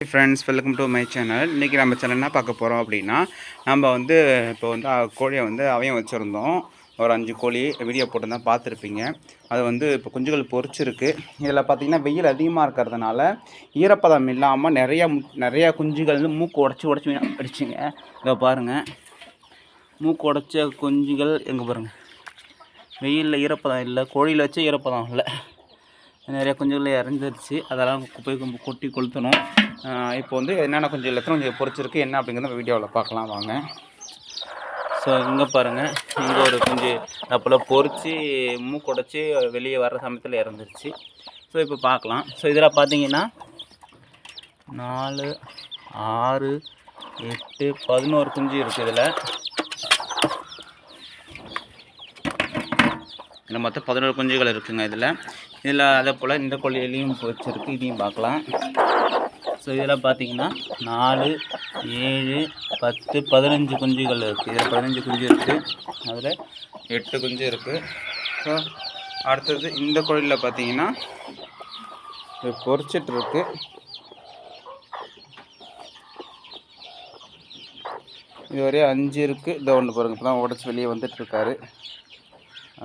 Friends welcome to my channel இன்றைக்கி நம்ம channel என்ன பார்க்க போகிறோம் அப்படின்னா நம்ம வந்து இப்போ வந்து கோழியை வந்து அவயம் வச்சுருந்தோம். ஒரு அஞ்சு கோழி வீடியோ போட்டு பார்த்துருப்பீங்க. அது வந்து இப்போ குஞ்சுகள் பொறிச்சிருக்கு. இதில் பார்த்தீங்கன்னா வெயில் அதிகமாக இருக்கிறதுனால ஈரப்பதம் இல்லாமல் நிறையா மு- நிறையா குஞ்சுகள் வந்து மூக்கு உடச்சி உடச்சி அடிச்சுங்க இதோ பாருங்கள் மூக்கு உடச்ச குஞ்சுகள் எங்கே பாருங்கள் வெயிலில் ஈரப்பதம் இல்லை கோழியில் வச்சு ஈரப்பதம் இல்லை. நிறைய குஞ்சுகள் இறந்துருச்சு. அதெல்லாம் குப்பை கும்பு கொட்டி கொளுத்தணும். இப்போ வந்து என்னென்ன கொஞ்சம் எல்லாத்தையும் கொஞ்சம் பொரிச்சிருக்கு என்ன அப்படிங்கிறத வீடியோவில் பார்க்கலாம் வாங்க. ஸோ இங்கே பாருங்கள் இங்கே ஒரு குஞ்சு அப்போல பொறிச்சு மூக்குடைச்சி வெளியே வர்ற சமயத்தில் இறந்துருச்சு. ஸோ இப்போ பார்க்கலாம். ஸோ இதில் பார்த்தீங்கன்னா நாலு ஆறு எட்டு பதினோரு குஞ்சு இருக்குது இதில். இதில் மொத்தம் பதினோரு குஞ்சுகள் இருக்குதுங்க இதில். இதில் அதே போல் இந்த கொள்ளையிலையும் வச்சுருக்கு. இதையும் பார்க்கலாம். ஸோ இதில் பார்த்தீங்கன்னா நாலு ஏழு பத்து பதினஞ்சு குஞ்சுகள் இருக்குது இதில் பதினஞ்சு குஞ்சு இருக்குது அதில் எட்டு குஞ்சு இருக்குது ஸோ அடுத்தது இந்த கோழியில் பார்த்தீங்கன்னா இது பொறிச்சிட்ருக்கு இது வரையும் அஞ்சு இருக்குது இதை ஒன்று பாருங்கள் இப்போ தான் உடச்சி வெளியே வந்துட்டுருக்காரு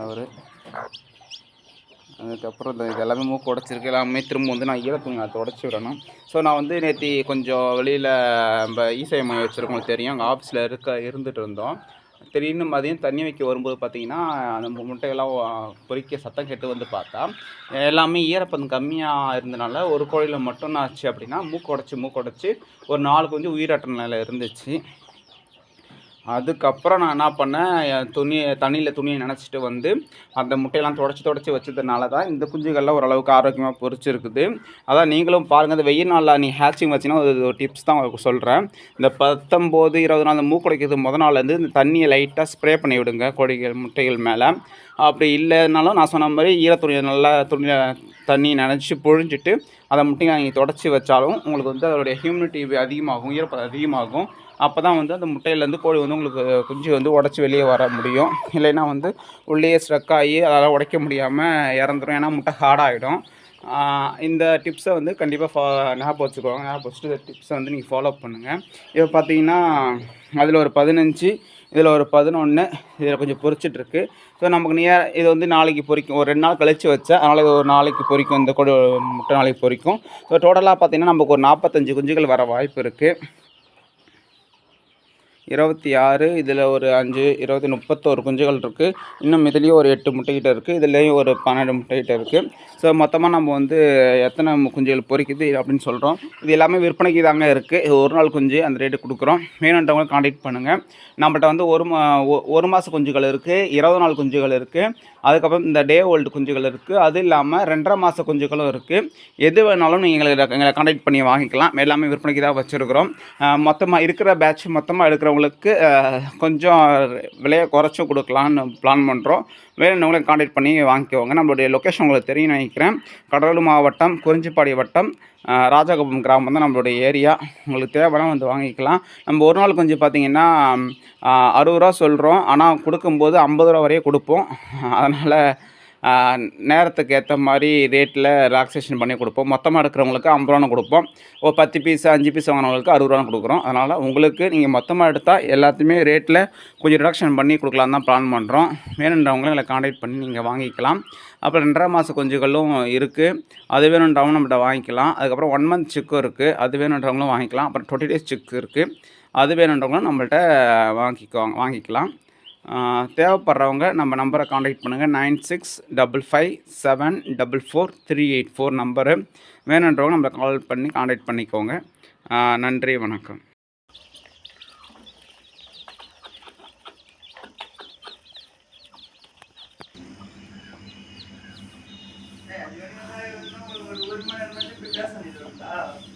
அவர். அதுக்கப்புறம் இந்த இது எல்லாமே மூக்கு உடச்சிருக்கு. எல்லாமே திரும்ப வந்து நான் ஈரத்துணி அதை உடச்சி விடணும். ஸோ நான் வந்து நேற்று கொஞ்சம் வெளியில் நம்ம ஈசை மையம் வச்சுருக்கோம் தெரியும். அங்கே ஆஃபீஸில் இருக்க இருந்துகிட்டு இருந்தோம். திடீர்னு மதியம் தண்ணி வைக்க வரும்போது பார்த்தீங்கன்னா அந்த முட்டையெல்லாம் பொறிக்க சத்தம் கேட்டு வந்து பார்த்தா எல்லாமே ஈரப்பதம் கம்மியாக இருந்தனால ஒரு கோழியில் மட்டும் நான் ஆச்சு அப்படின்னா மூக்கு உடச்சி மூக்கு உடச்சி ஒரு நாலு கொஞ்சம் உயிராட்ட நிலையில் இருந்துச்சு. அதுக்கப்புறம் நான் என்ன பண்ணேன் என் தண்ணியில் துணியை நினச்சிட்டு வந்து அந்த முட்டையெல்லாம் தொடச்சி தொடச்சி வச்சதுனால தான் இந்த குஞ்சுகள்லாம் ஓரளவுக்கு ஆரோக்கியமாக பொரிச்சிருக்குது அதான் நீங்களும் பாருங்கள் அந்த வெயில் நாளில் நீ ஹேச்சிங் வச்சிங்கன்னா ஒரு ஒரு டிப்ஸ் தான் உங்களுக்கு சொல்கிறேன் இந்த பத்தொம்போது இருபது நாள் அந்த மூக்குடைக்கிறது முத நாள்லேருந்து இந்த தண்ணியை லைட்டாக ஸ்ப்ரே பண்ணி விடுங்க கோழிகள் முட்டைகள் மேலே. அப்படி இல்லைனாலும் நான் சொன்ன மாதிரி ஈரத்துணியை நல்லா துணியில் தண்ணி நினச்சி பொழிஞ்சிட்டு அதை முட்டையை நீங்கள் தொடச்சி வச்சாலும் உங்களுக்கு வந்து அதோடைய ஹியூமினிட்டி அதிகமாகும் ஈரப்பதம் அதிகமாகும். அப்போ தான் வந்து அந்த முட்டையிலேருந்து கோழி வந்து உங்களுக்கு குஞ்சு வந்து உடச்சி வெளியே வர முடியும். இல்லைன்னா வந்து உள்ளேயே ஸ்ட்ரக் ஆகி அதால் உடைக்க முடியாமல் இறந்துடும் ஏன்னா முட்டை ஹார்டாகிடும் இந்த டிப்ஸை வந்து கண்டிப்பாக ஃபா ஞாபகம் வச்சுக்கோங்க ஞாபகம் வச்சுட்டு இந்த டிப்ஸை வந்து நீங்கள் ஃபாலோ பண்ணுங்கள் இப்போ பார்த்தீங்கன்னா அதில் ஒரு பதினஞ்சு இதில் ஒரு பதினொன்று இதில் கொஞ்சம் பொறிச்சிட்ருக்கு. ஸோ நமக்கு நியர் இது வந்து நாளைக்கு பொறிக்கும். ஒரு ரெண்டு நாள் கழித்து வச்சேன் அதனால் ஒரு நாளைக்கு பொறிக்கும். இந்த கொடு முட்டை நாளைக்கு பொறிக்கும். ஸோ டோட்டலாக பார்த்தீங்கன்னா நமக்கு ஒரு நாற்பத்தஞ்சு குஞ்சுகள் வர வாய்ப்பு இருக்குது இருபத்தி ஆறு இதில் ஒரு அஞ்சு இருபத்தி முப்பத்தோரு குஞ்சுகள் இருக்குது இன்னும் இதுலேயும் ஒரு எட்டு முட்டைக்கிட்ட இருக்குது இதுலேயும் ஒரு பன்னெண்டு முட்டைக்கிட்ட இருக்குது ஸோ மொத்தமாக நம்ம வந்து எத்தனை குஞ்சுகள் பொரிக்குது அப்படின்னு சொல்கிறோம் இது எல்லாமே விற்பனைக்கு தாங்க இருக்குது ஒரு நாள் குஞ்சு அந்த ரேட்டு கொடுக்குறோம். வேணுன்றவங்க காண்டாக்ட் பண்ணுங்கள் நம்மகிட்ட வந்து ஒரு மா ஒரு மாத குஞ்சுகள் இருக்குது இருபது நாள் குஞ்சுகள் இருக்குது அதுக்கப்புறம் இந்த டே ஓல்டு குஞ்சுகள் இருக்குது அது இல்லாமல் ரெண்டரை மாத குஞ்சுகளும் இருக்குது எது வேணாலும் நீங்கள் எங்களை எங்களை காண்டாக்ட் பண்ணி வாங்கிக்கலாம். எல்லாமே விற்பனைக்கு தான் வச்சுருக்குறோம். மொத்தமாக இருக்கிற பேட்ச் மொத்தமாக எடுக்கிற அஹ், கொஞ்சம் விலையை குறைச்சும் கொடுக்கலான்னு பிளான் பண்ணுறோம் வேணுன்றவங்களை காண்டாக்ட் பண்ணி வாங்கிக்கோங்க. நம்மளுடைய லொக்கேஷன் உங்களுக்கு தெரியும் நினைக்கிறேன். கடலூர் மாவட்டம் குறிஞ்சிப்பாடி வட்டம் ராஜகோபம் கிராமம் தான் நம்மளுடைய ஏரியா உங்களுக்கு தேவைன்னா வந்து வாங்கிக்கலாம். நம்ம ஒரு நாள் கொஞ்சம் பார்த்தீங்கன்னா அறுபது ரூபா சொல்கிறோம் ஆனால் கொடுக்கும்போது ஐம்பது ரூபா வரையே கொடுப்போம். அதனால் நேரத்துக்கு ஏற்ற மாதிரி ரேட்டில் ரிலாக்ஸேஷன் பண்ணி கொடுப்போம். மொத்தமாக எடுக்கிறவங்களுக்கு ஐம்பது ரூபான்னு கொடுப்போம். ஒரு பத்து பீஸ் அஞ்சு பீஸ் வாங்கினவங்களுக்கு அறுபது ரூபான்னு கொடுக்குறோம். அதனால் உங்களுக்கு நீங்கள் மொத்தமாக எடுத்தால் எல்லாத்தையுமே ரேட்டில் கொஞ்சம் ரிடக்ஷன் பண்ணி கொடுக்கலாம் தான் பிளான் பண்ணுறோம் வேணுன்றவங்களும் எங்களை காண்டாக்ட் பண்ணி நீங்கள் வாங்கிக்கலாம். அப்புறம் ரெண்டரை மாத குஞ்சுகளும் இருக்குது அது வேணுன்றவங்க நம்மகிட்ட வாங்கிக்கலாம். அதுக்கப்புறம் ஒன் மந்த் சிக்கும் இருக்குது அது வேணுன்றவங்களும் வாங்கிக்கலாம். அப்புறம் டுவெண்ட்டி டேஸ் சிக்கு இருக்குது அது வேணுன்றவங்களும் நம்மள்கிட்ட வாங்கிக்குவாங்க வாங்கிக்கலாம். தேவைப்படுறவங்க நம்ம நம்பரை காண்டாக்ட் பண்ணுங்கள் nine six double five seven double four three eight four number. வேணுன்றவங்க நம்மளை கால் பண்ணி காண்டாக்ட் பண்ணிக்கோங்க. நன்றி வணக்கம். ஒரு மணி நேரம் பேச